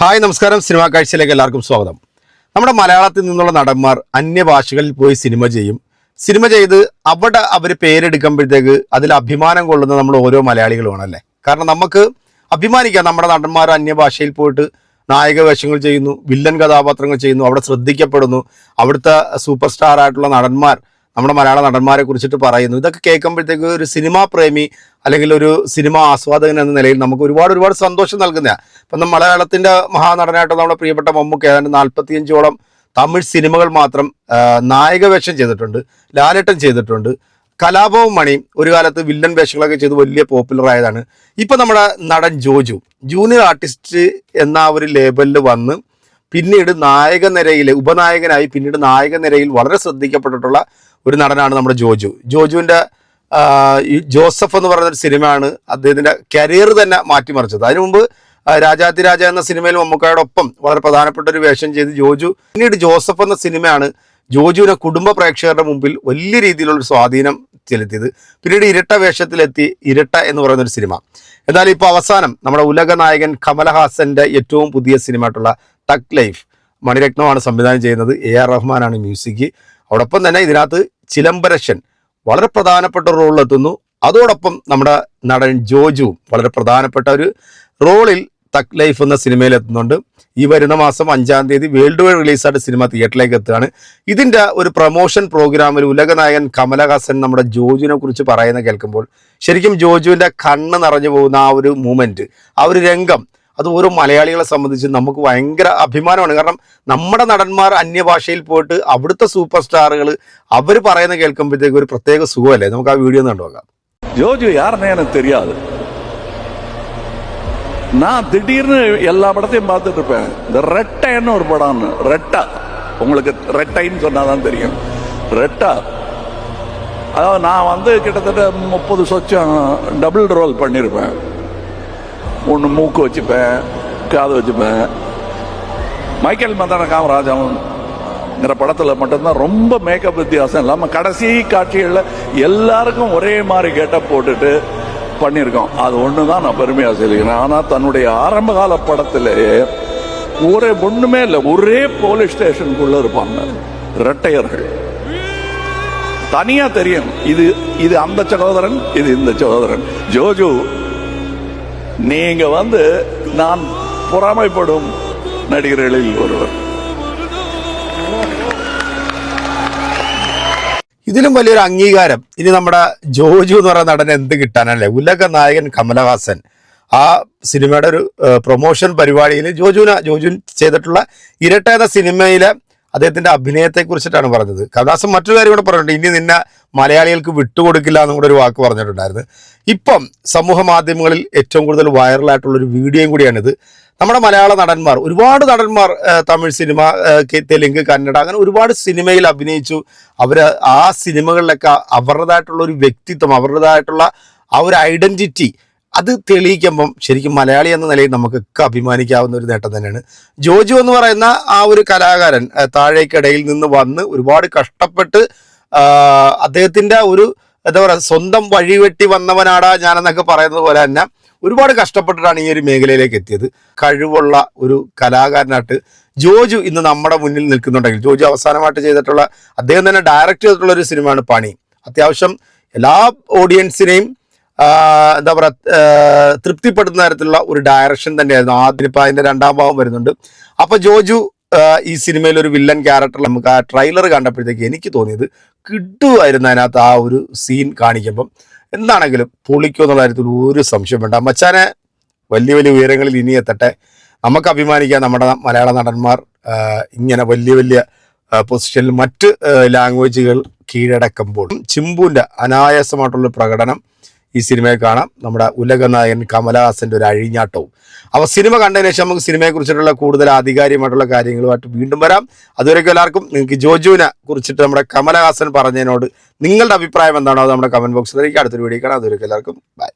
Hi നമസ്കാരം. Cinema കാഴ്ചയിലേക്ക് എല്ലാവർക്കും സ്വാഗതം. നമ്മുടെ മലയാളത്തിൽ നിന്നുള്ള നടന്മാർ അന്യഭാഷകളിൽ പോയി സിനിമ ചെയ്യും. സിനിമ ചെയ്ത് അവിടെ അവർ പേരെടുക്കുമ്പോഴത്തേക്ക് അതിൽ അഭിമാനം കൊള്ളുന്ന നമ്മൾ ഓരോ മലയാളികളുമാണല്ലേ കാരണം നമുക്ക് അഭിമാനിക്കാം. നമ്മുടെ നടന്മാർ അന്യഭാഷയിൽ പോയിട്ട് നായക വേഷങ്ങൾ ചെയ്യുന്നു വില്ലൻ കഥാപാത്രങ്ങൾ ചെയ്യുന്നു അവിടെ ശ്രദ്ധിക്കപ്പെടുന്നു. അവിടുത്തെ സൂപ്പർ സ്റ്റാർ ആയിട്ടുള്ള നടന്മാർ നമ്മുടെ മലയാള നടന്മാരെ കുറിച്ചിട്ട് പറയുന്നു. ഇതൊക്കെ കേൾക്കുമ്പോഴത്തേക്ക് ഒരു സിനിമാ പ്രേമി അല്ലെങ്കിൽ ഒരു സിനിമാ ആസ്വാദകൻ എന്ന നിലയിൽ നമുക്ക് ഒരുപാട് ഒരുപാട് സന്തോഷം നൽകുന്നതാണ് ഇപ്പം മലയാളത്തിന്റെ മഹാനടനായിട്ട് നമ്മുടെ പ്രിയപ്പെട്ട മമ്മൂക്ക് ഏതാണ്ട് നാൽപ്പത്തിയഞ്ചോളം തമിഴ് സിനിമകൾ മാത്രം നായക വേഷം ചെയ്തിട്ടുണ്ട് ലാലേട്ടൻ ചെയ്തിട്ടുണ്ട്. കലാഭവൻ മണി ഒരു കാലത്ത് വില്ലൻ വേഷങ്ങളൊക്കെ ചെയ്ത് വലിയ പോപ്പുലർ ആയതാണ്. ഇപ്പൊ നമ്മുടെ നടൻ ജോജു ജൂനിയർ ആർട്ടിസ്റ്റ് എന്ന ഒരു ലേബലിൽ വന്ന് പിന്നീട് നായക നിരയിൽ ഉപനായകനായി പിന്നീട് നായക നിരയിൽ വളരെ ശ്രദ്ധിക്കപ്പെട്ടിട്ടുള്ള ഒരു നടനാണ് നമ്മുടെ ജോജു. ജോജുവിന്റെ ഈ ജോസഫ് എന്ന് പറയുന്ന ഒരു സിനിമയാണ് അദ്ദേഹത്തിന്റെ കരിയർ തന്നെ മാറ്റിമറിച്ചത്. അതിനു മുമ്പ് രാജാതിരാജ എന്ന സിനിമയിൽ മമ്മൂക്കായോടൊപ്പം വളരെ പ്രധാനപ്പെട്ട ഒരു വേഷം ചെയ്ത് ജോജു. പിന്നീട് ജോസഫ് എന്ന സിനിമയാണ് ജോജുവിനെ കുടുംബ പ്രേക്ഷകരുടെ മുമ്പിൽ വലിയ രീതിയിലുള്ള സ്വാധീനം ചെലുത്തിയത്. പിന്നീട് ഇരട്ട വേഷത്തിലെത്തി ഇരട്ട എന്ന് പറയുന്ന ഒരു സിനിമ. എന്നാൽ ഇപ്പോൾ അവസാനം നമ്മുടെ ഉലക നായകൻ കമലഹാസന്റെ ഏറ്റവും പുതിയ സിനിമ ആയിട്ടുള്ള ടക് ലൈഫ് മണിരത്നമാണ് സംവിധാനം ചെയ്യുന്നത്. എ ആർ റഹ്മാനാണ് മ്യൂസിക്. അതോടൊപ്പം തന്നെ ഇതിനകത്ത് ചിലംബരശൻ വളരെ പ്രധാനപ്പെട്ട റോളിലെത്തുന്നു അതോടൊപ്പം നമ്മുടെ നടൻ ജോജുവും വളരെ പ്രധാനപ്പെട്ട ഒരു റോളിൽ തക് ലൈഫ് എന്ന സിനിമയിൽ എത്തുന്നുണ്ട്. ഈ വരുന്ന മാസം അഞ്ചാം തീയതി വേൾഡ് വൈഡ് റിലീസായിട്ട് സിനിമ തിയേറ്ററിലേക്ക് എത്തുകയാണ്. ഇതിന്റെ ഒരു പ്രൊമോഷൻ പ്രോഗ്രാമിൽ ഉലകനായകൻ കമലഹാസൻ നമ്മുടെ ജോജുവിനെ കുറിച്ച് പറയുന്ന കേൾക്കുമ്പോൾ ശരിക്കും ജോജുവിന്റെ കണ്ണ് നിറഞ്ഞു പോകുന്ന ആ ഒരു മൂമെന്റ് ആ ഒരു രംഗം അത് ഓരോ മലയാളികളെ സംബന്ധിച്ച് നമുക്ക് ഭയങ്കര അഭിമാനമാണ് കാരണം നമ്മുടെ നടന്മാർ അന്യഭാഷയിൽ പോയിട്ട് അവിടുത്തെ സൂപ്പർ സ്റ്റാറുകൾ അവർ പറയുന്ന കേൾക്കുമ്പോഴത്തേക്ക് ഒരു പ്രത്യേക സുഖമല്ലേ നമുക്ക് ആ വീഡിയോ ഒന്ന് കണ്ടുനോക്കാം ஜோஜு யாருன்னு எனக்கு தெரியாது நான் திடீர்னு எல்லா படத்தையும் பார்த்துட்டு இருப்பேன் இந்த ரெட்டைன்னு ஒரு படம்னு ரெட்டா உங்களுக்கு ரெட்டைன்னு சொன்னாதான் தெரியும் ரெட்டா அதாவது நான் வந்து கிட்டத்தட்ட முப்பது சொச்சம் டபுள் ரோல் பண்ணியிருப்பேன் ஒன்று மூக்கு வச்சுப்பேன் காது வச்சுப்பேன். மைக்கேல் மதன காமராஜன்ங்கிற படத்தில் மட்டும்தான் ரொம்ப மேக்கப் வித்தியாசம் இல்லாமல் கடைசி காட்சிகளில் எல்லாருக்கும் ஒரே மாதிரி கெட்டப் போட்டுட்டு பண்ணியிருக்கோம். அது ஒன்று தான் நான் பெருமையாக சொல்லிக்கிறேன் ஆனால் தன்னுடைய ஆரம்ப கால படத்திலேயே ஒரே ஒன்றுமே இல்லை ஒரே போலீஸ் ஸ்டேஷனுக்குள்ளே இருப்பாங்க இரட்டையர்கள். தனியாக தெரியும் இது இது அந்த சகோதரன் இது இந்த சகோதரன். ஜோஜு நீங்க வந்து நான் பொறாமைப்படும் நடிகர்களில் ஒருவர் ഇതിലും വലിയൊരു അംഗീകാരം ഇനി നമ്മുടെ ജോജു എന്ന് പറയുന്ന നടൻ എന്ത് കിട്ടാനല്ലേ ഉലക നായകൻ കമലഹാസൻ ആ സിനിമയുടെ ഒരു പ്രൊമോഷൻ പരിപാടിയിൽ ജോജുന ജോജു ചെയ്തിട്ടുള്ള ഇരട്ട എന്ന സിനിമയിലെ അദ്ദേഹത്തിന്റെ അഭിനയത്തെ കുറിച്ചിട്ടാണ് പറഞ്ഞത്. കവിദാസൻ മറ്റൊരു കാര്യം കൂടെ പറഞ്ഞിട്ടുണ്ട്. ഇനി നിന്നെ മലയാളികൾക്ക് വിട്ടുകൊടുക്കില്ല എന്നും കൂടെ ഒരു വാക്ക് പറഞ്ഞിട്ടുണ്ടായിരുന്നു. ഇപ്പം സമൂഹ മാധ്യമങ്ങളിൽ ഏറ്റവും കൂടുതൽ വൈറലായിട്ടുള്ള ഒരു വീഡിയോയും കൂടിയാണിത്. നമ്മുടെ മലയാള നടന്മാർ ഒരുപാട് നടന്മാർ തമിഴ് സിനിമ തെലുങ്ക് കന്നഡ അങ്ങനെ ഒരുപാട് സിനിമയിൽ അഭിനയിച്ചു. അവർ ആ സിനിമകളിലൊക്കെ അവരുടേതായിട്ടുള്ള ഒരു വ്യക്തിത്വം അവരുടേതായിട്ടുള്ള ആ ഒരു ഐഡന്റിറ്റി അത് തെളിയിക്കുമ്പം ശരിക്കും മലയാളി എന്ന നിലയിൽ നമുക്കൊക്കെ അഭിമാനിക്കാവുന്ന ഒരു നേട്ടം തന്നെയാണ്. ജോജു എന്ന് പറയുന്ന ആ ഒരു കലാകാരൻ താഴേക്കിടയിൽ നിന്ന് വന്ന് ഒരുപാട് കഷ്ടപ്പെട്ട് അദ്ദേഹത്തിന്റെ ഒരു എന്താ പറയുക സ്വന്തം വഴിവെട്ടി വന്നവനാടാ ഞാനെന്നൊക്കെ പറയുന്നത് പോലെ തന്നെ ഒരുപാട് കഷ്ടപ്പെട്ടിട്ടാണ് ഈ ഒരു മേഖലയിലേക്ക് എത്തിയത്. കഴിവുള്ള ഒരു കലാകാരനായിട്ട് ജോജു ഇന്ന് നമ്മുടെ മുന്നിൽ നിൽക്കുന്നുണ്ടെങ്കിൽ ജോജു അവസാനമായിട്ട് ചെയ്തിട്ടുള്ള അദ്ദേഹം തന്നെ ഡയറക്റ്റ് ചെയ്തിട്ടുള്ള ഒരു സിനിമയാണ് പണി. അത്യാവശ്യം എല്ലാ ഓഡിയൻസിനെയും എന്താ പറയുക തൃപ്തിപ്പെടുന്ന തരത്തിലുള്ള ഒരു ഡയറക്ഷൻ തന്നെയായിരുന്നു. ആദ്യം ഇപ്പം അതിന്റെ രണ്ടാം ഭാഗം വരുന്നുണ്ട്. അപ്പോൾ ജോജു ഈ സിനിമയിൽ ഒരു വില്ലൻ ക്യാരക്ടർ നമുക്ക് ആ ട്രെയിലർ കണ്ടപ്പോഴത്തേക്ക് എനിക്ക് തോന്നിയത് കിട്ടുമായിരുന്നു അതിനകത്ത് ആ ഒരു സീൻ കാണിക്കുമ്പം. എന്താണെങ്കിലും പൊളിക്കോ എന്നുള്ള കാര്യത്തിൽ ഒരു സംശയം വേണ്ട. മച്ചാനെ വലിയ വലിയ ഉയരങ്ങളിൽ ഇനി എത്തട്ടെ. നമുക്ക് അഭിമാനിക്കാം നമ്മുടെ മലയാള നടന്മാർ ഇങ്ങനെ വലിയ വലിയ പൊസിഷനിൽ മറ്റ് ലാംഗ്വേജുകൾ കീഴടക്കുമ്പോൾ. ചിമ്പുവിന്റെ അനായാസമായിട്ടുള്ള പ്രകടനം ഈ സിനിമയിൽ കാണാം. നമ്മുടെ ഉലകനായകൻ കമലഹാസന്റെ ഒരു അഴിഞ്ഞാട്ടവും. അപ്പോൾ സിനിമ കണ്ടതിന് ശേഷം നമുക്ക് സിനിമയെ കുറിച്ചിട്ടുള്ള കൂടുതൽ ആധികാരികമായിട്ടുള്ള കാര്യങ്ങളുമായിട്ട് വീണ്ടും വരാം. അതുവരെയൊക്കെ എല്ലാവർക്കും നിങ്ങൾക്ക് ജോജുവിനെ കുറിച്ചിട്ട് നമ്മുടെ കമലഹാസൻ പറഞ്ഞതിനോട് നിങ്ങളുടെ അഭിപ്രായം എന്താണോ അത് നമ്മുടെ കമന്റ് ബോക്സിൽ അറിയിക്കുക അടുത്തൊരു വീഡിയോ കാണാം. അതുവരെയൊക്കെ എല്ലാവർക്കും ബൈ